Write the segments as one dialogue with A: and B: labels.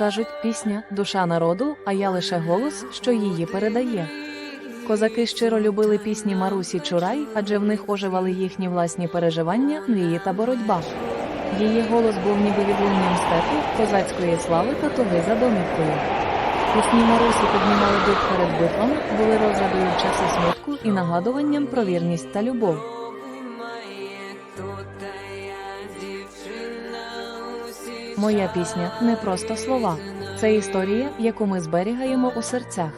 A: Кажуть, пісня душа народу, а я лише голос, що її передає. Козаки щиро любили пісні Марусі Чурай, адже в них оживали їхні власні переживання, мрії та боротьба. Її голос був ніби відлунням степу, козацької слави та туги за домівкою. Пісні Марусі піднімали дух перед битвами, були розрадою в часи смутку і нагадуванням про вірність та любов. Моя пісня не просто слова, це історія, яку ми зберігаємо у серцях.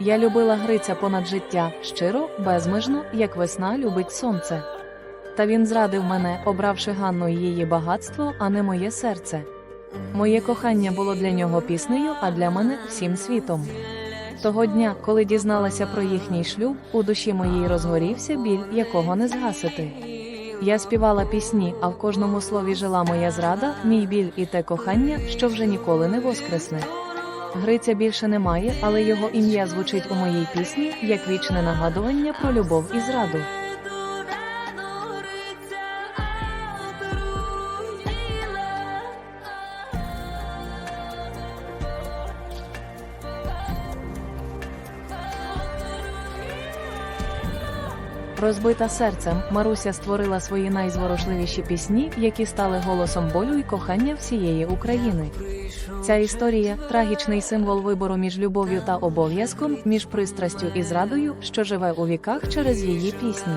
A: Я любила Гриця понад життя, щиро, безмежно, як весна любить сонце. Та він зрадив мене, обравши Ганну її багатство, а не моє серце. Моє кохання було для нього піснею, а для мене всім світом. Того дня, коли дізналася про їхній шлюб, у душі моїй розгорівся біль, якого не згасити. Я співала пісні, а в кожному слові жила моя зрада, мій біль і те кохання, що вже ніколи не воскресне. Гриця більше немає, але його ім'я звучить у моїй пісні як вічне нагадування про любов і зраду. Розбита серцем, Маруся створила свої найзворушливіші пісні, які стали голосом болю і кохання всієї України. Ця історія трагічний символ вибору між любов'ю та обов'язком, між пристрастю і зрадою, що живе у віках через її пісні.